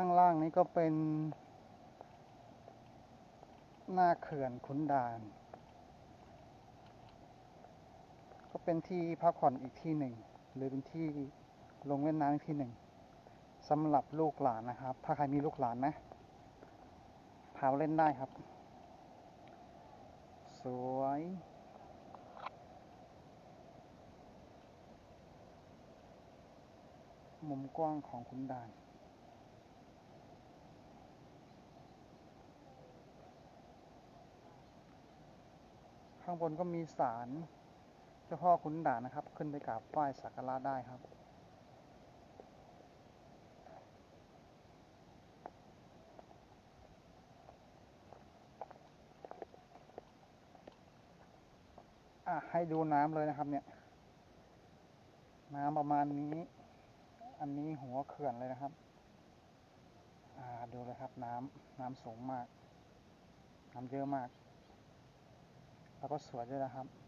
ข้างล่างนี้ก็เป็น หน้าเขื่อนขุนด่าน ก็เป็นที่พักผ่อนอีกที่หนึ่ง หรือเป็นที่ลงเล่นน้ำอีกที่หนึ่งสำหรับลูกหลานนะครับ ถ้าใครมีลูกหลานนะพาเล่นได้ครับ สวยมุมกว้างของขุนดาน ข้างบนก็มีศาลเจ้าพ่อขุนด่านนะครับ ขึ้นไปกราบไหว้สักการะได้ครับอะให้ดูน้ำเลยนะครับ เนี่ย น้ำประมาณนี้ อันนี้หัวเขื่อนเลยนะครับ อ่าดูเลยครับ น้ำน้ำสูงมาก น้ำเยอะมาก แล้วก็สวยด้วยนะครับ